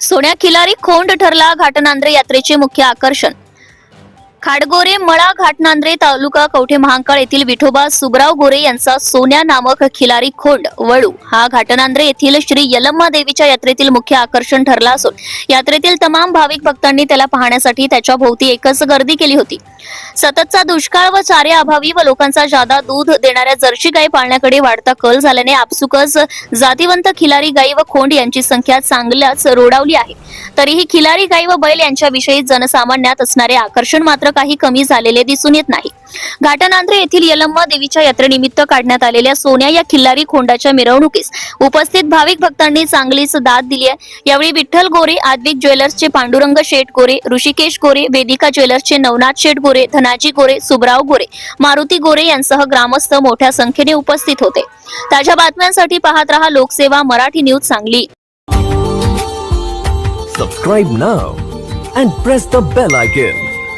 सोन्या खिलारी खोंड ठरला घाटनांद्रे यात्रेचे मुख्य आकर्षण. खाडगोरे मळा घाटनांद्रे तालुका कवठे महांकाळ येथील विठोबा सुबराव गोरे यांचा सोन्या नामक खिलारी खोंड वळू. हा घाटनांद्रे येथील श्री यलम्मा देवीच्या यात्रेतील मुख्य आकर्षण ठरला असून यात्रेतील तमाम भाविक भक्तांनी त्याला पाहण्यासाठी त्याच्या भोवती एकच गर्दी केली होती. सततचा दुष्काळ व चाऱ्या अभावी व लोकांचा जादा दूध देणाऱ्या जर्सी गाई पाळण्याकडे वाढता कल झाल्याने आपसुकच जातीवंत खिलारी गाई व खोंड यांची संख्या चांगल्याच रोडावली आहे. तरीही खिलारी गाई व बैल यांच्याविषयी जनसामान्यात असणारे आकर्षण मात्र काही कमी झालेले दिसून येत नाही. घाटनांद्रे येथील यलम्मा देवीच्या यात्रेनिमित्त काढण्यात आलेल्या सोन्या या खिल्लारी खोंडाच्या मिरवणुकीस उपस्थित भाविक भक्तांनी चांगलीच दाद दिली आहे. यावेळी विठ्ठल गोरे आद्विक ज्वेलर्सचे पांडुरंग शेठ गोरे ऋषिकेश गोरे वेदिका ज्वेलर्सचे नवनाथ शेठ गोरे धनाजी गोरे सुबराव गोरे मारुती गोरे यांसह ग्रामस्थ मोठ्या संख्येने उपस्थित होते. ताज्या बातम्यांसाठी पाहत रहा Lokseva Marathi news Sangli. Subscribe now and press the bell icon